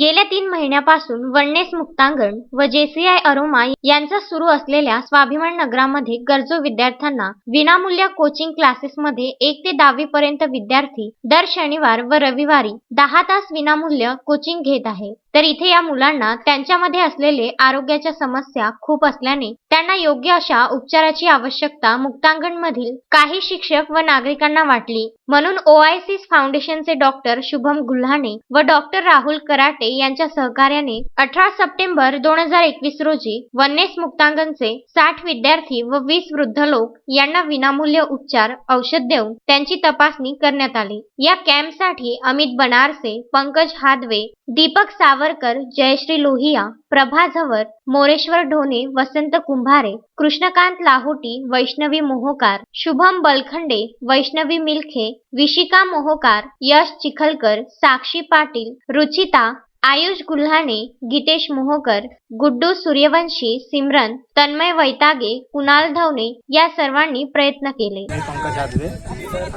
गेल्या तीन महिन्यापासून वननेस मुक्तांगण व जेसीआय अरोमा यांचा सुरू असलेल्या स्वाभिमान नगरामध्ये गरजू विद्यार्थ्यांना विनामूल्य कोचिंग क्लासेसमध्ये एक ते दहावी पर्यंत विद्यार्थी दर शनिवार व रविवारी दहा तास विनामूल्य कोचिंग घेत आहे. तर इथे या मुलांना त्यांच्यामध्ये असलेले आरोग्याच्या समस्या खूप असल्याने त्यांना योग्य अशा उपचाराची आवश्यकता मुक्तांगणमधील काही शिक्षक व नागरिकांना वाटली. म्हणून ओआयसीस फाउंडेशनचे डॉक्टर शुभम गुल्हाणे व डॉक्टर राहुल कराटे यांच्या सहकार्याने अठरा सप्टेंबर दोन हजार एकवीस रोजी वन्नेस मुक्तांगणचे साठ विद्यार्थी व वीस वृद्ध लोक यांना विनामूल्य उपचार औषध देऊन त्यांची तपासणी करण्यात आली. या कॅम्पसाठी अमित बनारसे पंकज हादवे दीपक सावरकर जयश्री लोहिया प्रभा झवर मोरेश्वर ढोणे वसंत कुंभारे कृष्णकांत लाहोटी वैष्णवी मोहोकार शुभम बलखंडे वैष्णवी मिल्खे विशिका मोहोकार यश चिखलकर साक्षी पाटील रुचिता आयुष गुल्हाणे गीतेश मोहोकर गुड्डू सूर्यवंशी सिमरन तन्मय वैतागे कुणाल धवणे या सर्वांनी प्रयत्न केले. पंकज आदवे.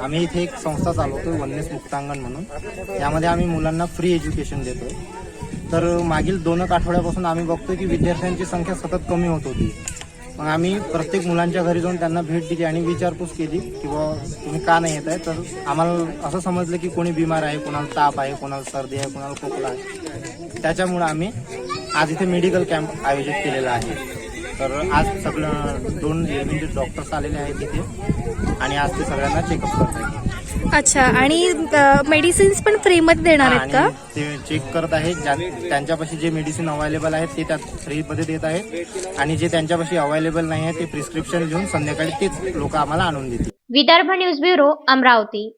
आम्ही इथे एक संस्था चालवतो वन्यस मुक्तांगण म्हणून. यामध्ये आम्ही मुलांना फ्री एज्युकेशन देतो तर मागील दोन एक आठवड्यापासून आम्ही बघतो की विद्यार्थ्यांची संख्या सतत कमी होत होती. मग आम्ही प्रत्येक मुलांच्या घरी जाऊन त्यांना भेट दिली आणि विचारपूस केली की बुवा तुम्ही का नाही येत आहे तर आम्हाला असं समजलं की कोणी बिमार आहे कोणाला ताप आहे कोणाला सर्दी आहे कोणाला खोकला आहे. त्याच्यामुळं आम्ही आज इथे मेडिकल कॅम्प आयोजित केलेला आहे. तर आज सगळं दोन म्हणजे डॉक्टर्स आलेले आहेत इथे आणि आज ते सगळ्यांना चेकअप करत आहेत अच्छा आणि मेडिसिन्स पण फ्रीमध्ये देणार आहेत का? ते चेक करत आहेत ज्या- त्यांच्यापाशी जे मेडिसिन अवेलेबल आहेत ते त्यात फ्रीमध्ये देत आहेत. आणि जे त्यांच्यापाशी अवेलेबल नाही आहे ते प्रिस्क्रिप्शन घेऊन संध्याकाळी तेच लोक आम्हाला आणून देतील. Vidarbha news bureau Amravati.